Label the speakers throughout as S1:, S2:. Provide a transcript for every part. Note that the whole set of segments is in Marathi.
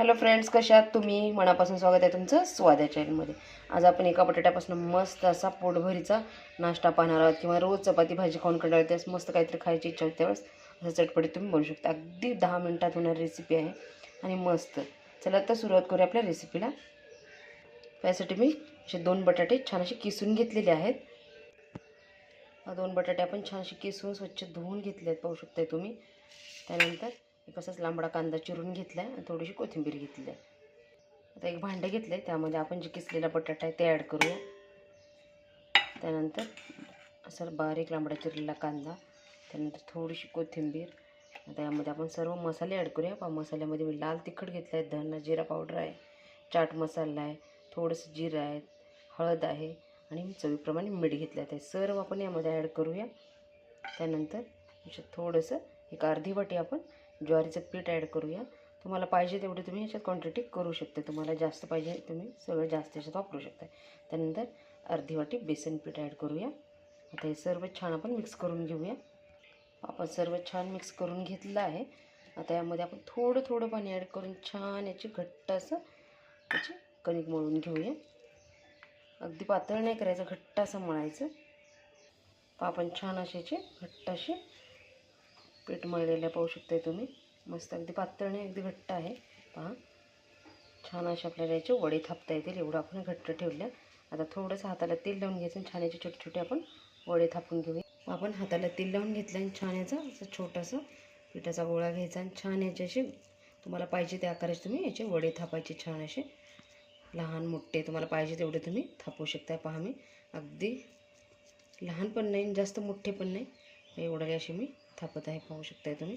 S1: हॅलो फ्रेंड्स कशा आहात तुम्ही? मनापासून स्वागत आहे तुमचं स्वाद चॅनलमध्ये आज आपण एका बटाट्यापासून मस्त असा पोटभरीचा नाश्ता पाहणार आहोत किंवा रोज चपाती भाजी खाऊन कंटाळते त्यास मस्त काहीतरी खायची इच्छा होती त्यावेळेस असं चटपटीत तुम्ही बनवू शकता. अगदी दहा मिनटात होणारी रेसिपी आहे आणि मस्त. चला तर सुरुवात करूया आपल्या रेसिपीला त्यासाठी मी असे दोन बटाटे छान असे किसून घेतलेले आहेत. दोन बटाटे आपण छान असे किसून स्वच्छ धुवून घेतले आहेत पाहू शकताय तुम्ही. त्यानंतर एक असाच लांबडा कांदा चिरून घेतला आहे आणि थोडीशी कोथिंबीर घेतली आहे आता एक भांडं घेतलं आहे त्यामध्ये आपण जे किसलेला बटाटा आहे ते ॲड करूया. त्यानंतर असं बारीक लांबडा चिरलेला कांदा त्यानंतर थोडीशी कोथिंबीर. त्यामध्ये यामध्ये आपण सर्व मसाले ॲड करूया. पा मसाल्यामध्ये मी लाल तिखट घेतलं आहे धना जिरा पावडर आहे चाट मसाला आहे थोडंसं जिरं आहे हळद आहे आणि चवीप्रमाणे मीठ घेतलं आहे ते सर्व आपण यामध्ये ॲड करूया. त्यानंतर थोडंसं एक अर्धी वाटी आपण ज्वारीचं पीठ ॲड करूया. तुम्हाला पाहिजे तेवढी तुम्ही याच्यात क्वांटिटी करू शकता. तुम्हाला जास्त पाहिजे तुम्ही सगळं जास्त याच्यात वापरू शकता. त्यानंतर अर्धी वाटी बेसन पीठ ॲड करूया. आता हे सर्व छान आपण मिक्स करून घेऊया. आपण सर्व छान मिक्स करून घेतलं आहे. आता यामध्ये आपण थोडं थोडं पाणी ॲड करून छान याची घट्ट असं याची कणिक मळून घेऊया. अगदी पातळ नाही करायचं घट्ट असं मळायचं. आपण छान असे याची घट्ट असे पीठ मळलेलं पाहू शकताय तुम्ही. मस्त अगदी पातळ आणि अगदी घट्ट आहे. पहा. छान असे आपल्याला याचे वडे थापता येतील एवढं आपण घट्ट ठेवलं. आता थोडंसं हाताला तेल लावून घ्यायचं आणि छान याचे छोटे छोटे आपण वडे थापून घेऊया. आपण हाताला तेल लावून घेतलं आणि छान याचा असं छोटासा पिठाचा गोळा घ्यायचा आणि छान याचे असे तुम्हाला पाहिजे त्या आकाराचे तुम्ही याचे वडे थापायचे छान असे. लहान मोठे तुम्हाला पाहिजे तेवढे तुम्ही थापू शकता पहा मी. अगदी लहान पण नाही आणि जास्त मोठे पण नाही. एवढे असे मी थापत आहे पाहू शकताय तुम्ही.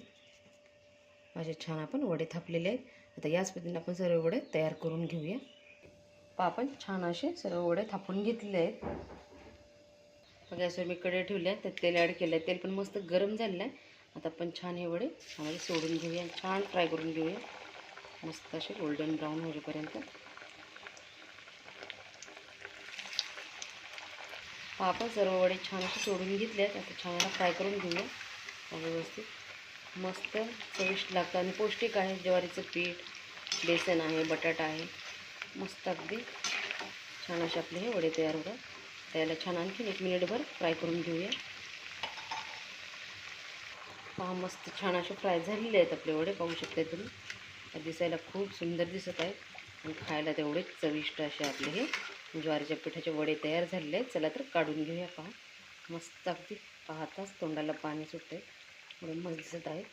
S1: असे छान आपण वडे थापलेले आहेत. आता याच पद्धतीने आपण सर्व वडे तयार करून घेऊया. पहा आपण छान असे सर्व वडे थापून घेतले आहेत. म्हणजे गॅसवर मी कडे ठेवले आहेत त्यात तेल ॲड केलं आहे तेल पण मस्त गरम झालेलं आहे. आता आपण छान हे वडे ह्यामध्ये सोडून घेऊया. छान फ्राय करून घेऊया. मस्त असे गोल्डन ब्राऊन होईपर्यंत. आपण सर्व वडे छान असे सोडून घेतले आहेत आता छान फ्राय करून घेऊया. व्यवस्थित. मस्त चविष्ट लागतं. आणि पौष्टिक आहे. ज्वारीचं पीठ बेसन आहे बटाटा आहे. मस्त अगदी. छान असे आपले हे वडे तयार होतात. त्याला छान आणखीन एक मिनिटभर फ्राय करून घेऊया. पहा मस्त छान असे फ्राय झालेले आहेत आपले वडे. पाहू शकता तुम्ही. दिसायला खूप सुंदर दिसत आहेत. आणि खायला तेवढे चविष्ट असे आपले हे ज्वारीच्या पिठाचे वडे तयार झालेले आहेत. चला तर काढून घेऊया पहा. मस्त अगदी पाहताच तोंडाला पाणी सुटते म्हणून मस्त दिसत आहेत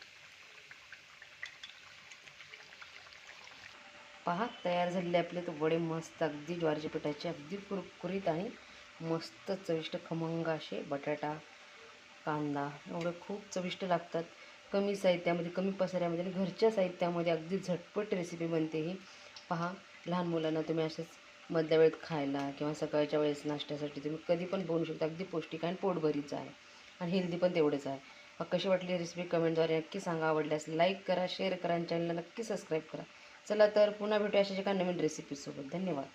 S1: पहा तयार झालेले आपले तर वडे मस्त अगदी ज्वारीच्या पिठाचे अगदी कुरकुरीत आणि मस्त चविष्ट खमंग असे बटाटा कांदा एवढे खूप चविष्ट लागतात. कमी साहित्यामध्ये कमी पसाऱ्यामध्ये आणि घरच्या साहित्यामध्ये अगदी झटपट रेसिपी बनते ही. पहा लहान मुलांना तुम्ही असेच मधल्या वेळेत खायला किंवा सकाळच्या वेळेस नाश्त्यासाठी तुम्ही कधी पण बनवू शकता. अगदी पौष्टिक आहे आणि पोटभरीचं आहे. आणि हेल्दी पण तेवढंच आहे. मग कशी वाटली रेसिपी कमेंटद्वारे नक्की सांगा. आवडल्यास लाईक करा शेअर करा आणि चॅनलला नक्की सबस्क्राईब करा. चला तर पुन्हा भेटूया अशाच एका नवीन रेसिपीसोबत धन्यवाद.